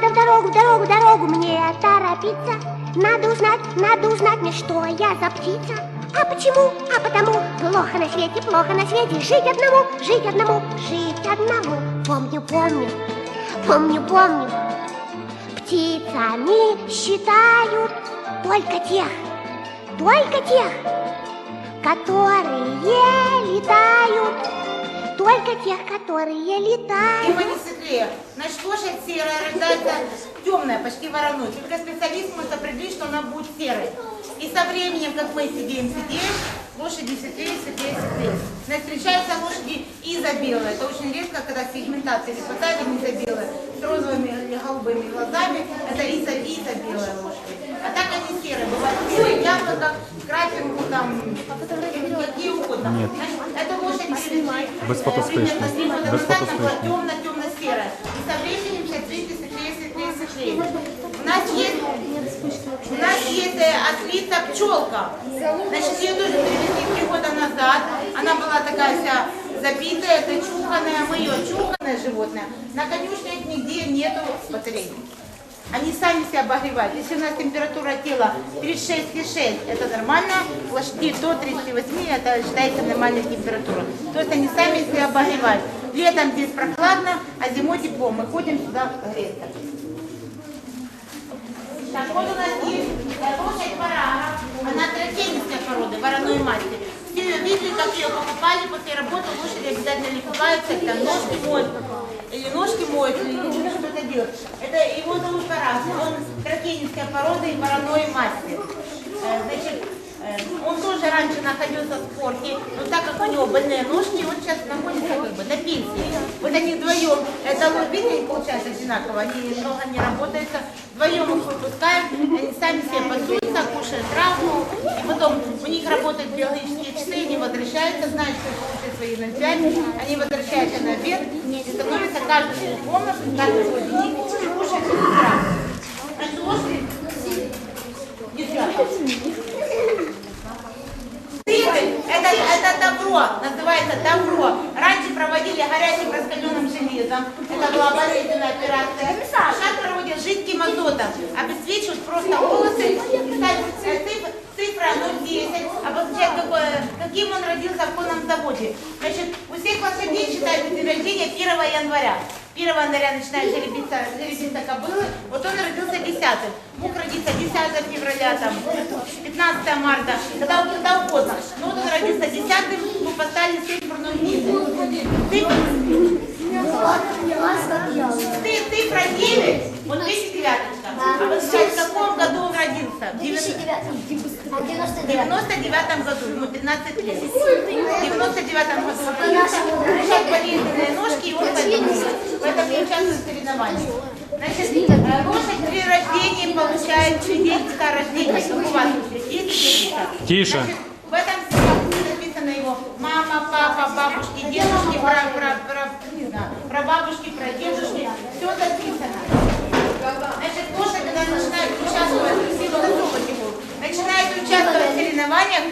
Надо в дорогу, в дорогу, в дорогу мне торопиться. Надо узнать, надо узнать мне, что я за птица. А почему? А потому плохо на свете, плохо на свете Жить одному, жить одному, жить одному Помню, помню, помню, помню Птицами считают только тех, только тех, которые летают Только тех, которые летают Тема не светлее. Значит, лошадь серая рождается темная, почти вороной. Только специалист может определить, что она будет серой. И со временем, как мы сидим, сидим, лошади светлее, светлее, светлее. Значит, встречаются лошади изобелые. Это очень редко, когда сегментация или хватает им изобелые с розовыми или голубыми глазами. Это изо, изобелые лошади. А так они серые. Бывают серые яблоко, крапинку, там, какие угодно. Нет. Значит, это. Без года Без фотостычки. темно-темно-серая. И со временем сейчас видите светлее, светлее, светлее. У нас есть, у нас есть э, ослица пчелка. Значит, ее тоже привезли три года назад. Она была такая вся забитая, это мы ее чуханое животное. На конюшнях нигде нету батарей. Они сами себя обогревают. Если у нас температура тела 36,6, это нормально. Лошади до 38, это считается нормальная температура. То есть они сами себя обогревают. Летом здесь прохладно, а зимой тепло. Мы ходим сюда греться. Так, вот у нас есть лошадь Варага. Она тракенистая породы, вороной масти. Все видели, как ее покупали после работы. Лошади обязательно купаются, это ножки моют. Или ножки моют, или что-то делают. Это его зовут Вараг. Он тракенистая порода и вороной масти. Э, Значит, э, он тоже раньше находился в спорте, но так как у него больные ножки, он сейчас находится как бы на пенсии. Вот они вдвоем, это видите, получается одинаково, они много не работают, вдвоем их выпускаем, они сами себе пасутся, работают биологические часы, они возвращаются, знают, что получат свои 0,5, они возвращаются наверх и становятся каждый свою комнату, каждый свой и травму. Значит, лошади, девчата, Цифры – это, это добро, называется добро. Раньше проводили горячим раскаленным железом. Это была болезненная операция. Сейчас проводят жидким азотом. Обесцвечивают просто волосы каким он родился в конном заводе. Значит, у всех лошадей считается день рождения 1 января. 1 января начинает жеребиться, жеребиться кобылы, вот он родился 10 Мог родиться 10 февраля, там, 15 марта, когда, когда угодно. Но вот он родился 10 мы поставили цифру 0,10. Цифра, ты, цифра 9, вот видите девяточка. А знаете, в каком году он родился? В 90 в 99 году, ему 13 лет. В 99 году он родился, сейчас болезненные ножки, и он поэтому, поэтому не участвует в соревнованиях. Значит, лошадь при рождении получает свидетельство о рождении. Как у вас? Тише. Значит, в этом свидетельстве написано его мама, папа, бабушки, дедушки, про, про, про, не знаю, про бабушки, про дедушки. Все записано. Значит, лошадь, когда начинает участвовать, в силу особо его, начинает участвовать в соревнованиях,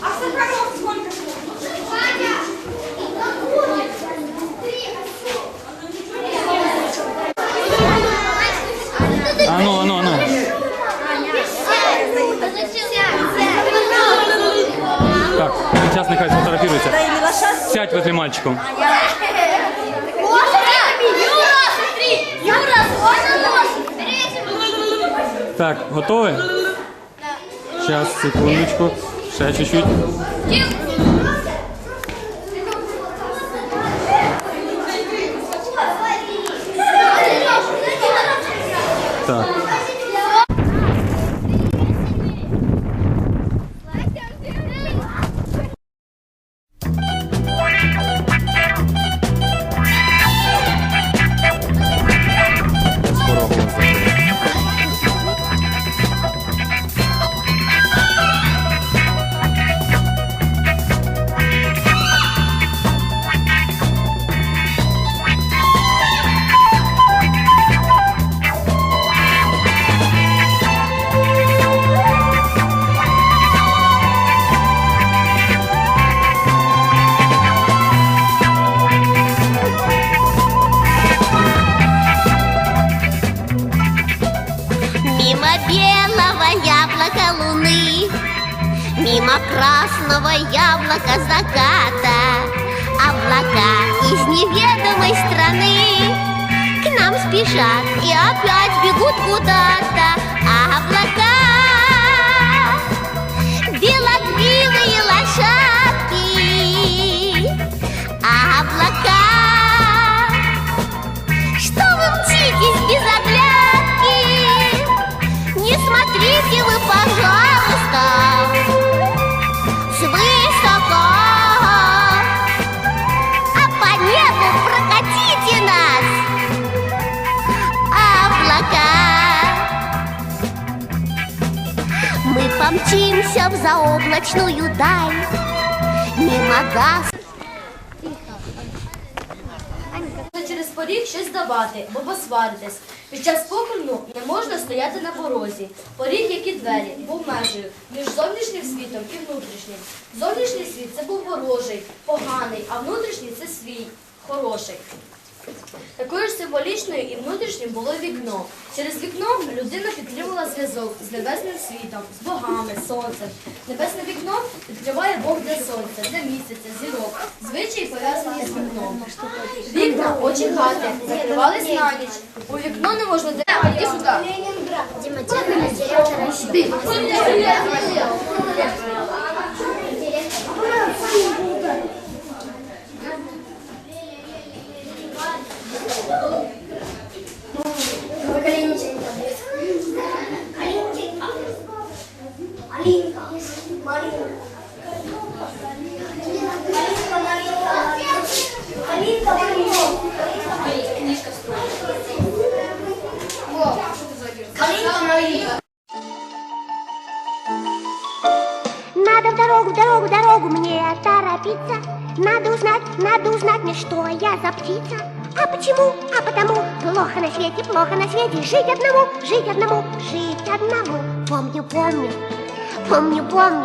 А сахаров сколько А ну, а ну, а ну. Так, сейчас нехай. Сядь возле мальчику. Так, готовы? Сейчас, секундочку. Сейчас чуть-чуть. Мимо белого яблока луны Мимо красного яблока заката Облака из неведомой страны. К нам спешат и опять бегут куда-то. Мы помчимся в заоблачную даль, мимо газ. Через поріг щось давати, бо посваритись. Під час похорону не можна стояти на порозі. Поріг, як і двері, був межею між зовнішнім світом і внутрішнім. Зовнішній світ це був ворожий, поганий, а внутрішній це свій, хороший. Такою ж символічною і внутрішнім було вікно. Через вікно людина підтримувала зв'язок з небесним світом, з богами, сонцем. Небесне вікно відкриває Бог для сонця, для місяця, зірок. Звичаї пов'язані з вікном. Вікна, очі хати, закривались на ніч. У вікно не можна дивитися. Іди сюди. Мне торопиться. Надо узнать, надо узнать мне, что я за птица. А почему? А потому Плохо на свете, плохо на свете. Жить одному, жить одному, жить одному. Помню, помню, помню, помню